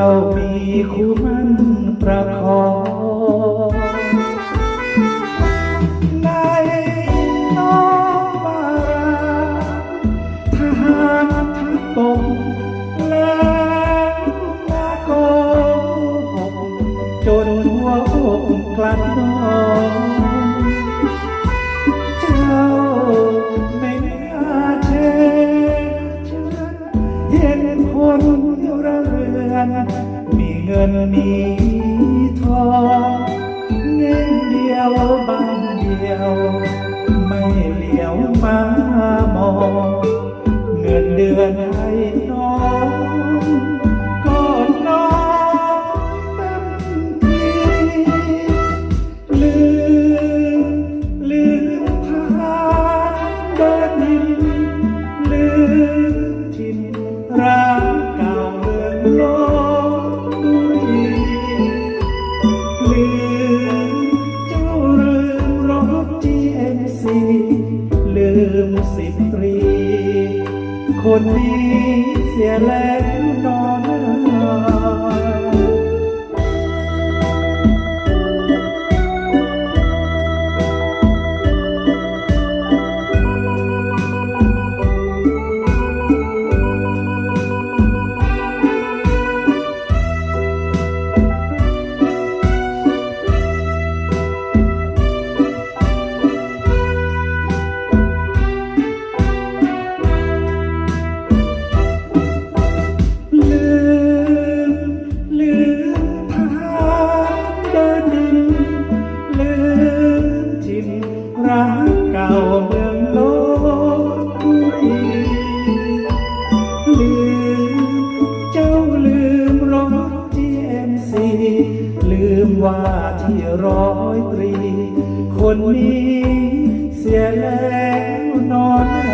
จ้ามีคู่มันประคองในน้องบาราทหารทัพบกแล้วมาโกหกจนหัวอกกลัดนอง งินมีทองเงินเดียวบางเดียว ไม่เหลียวมามองเงินเดือนให้น้องก็น้อยเต็มทีลืมลืมทหารเดินดินลืมถิ่นรักเก่าเมืองลบ คนนี้เสียแล้วนอน คนนี้ เสียแล้วนอน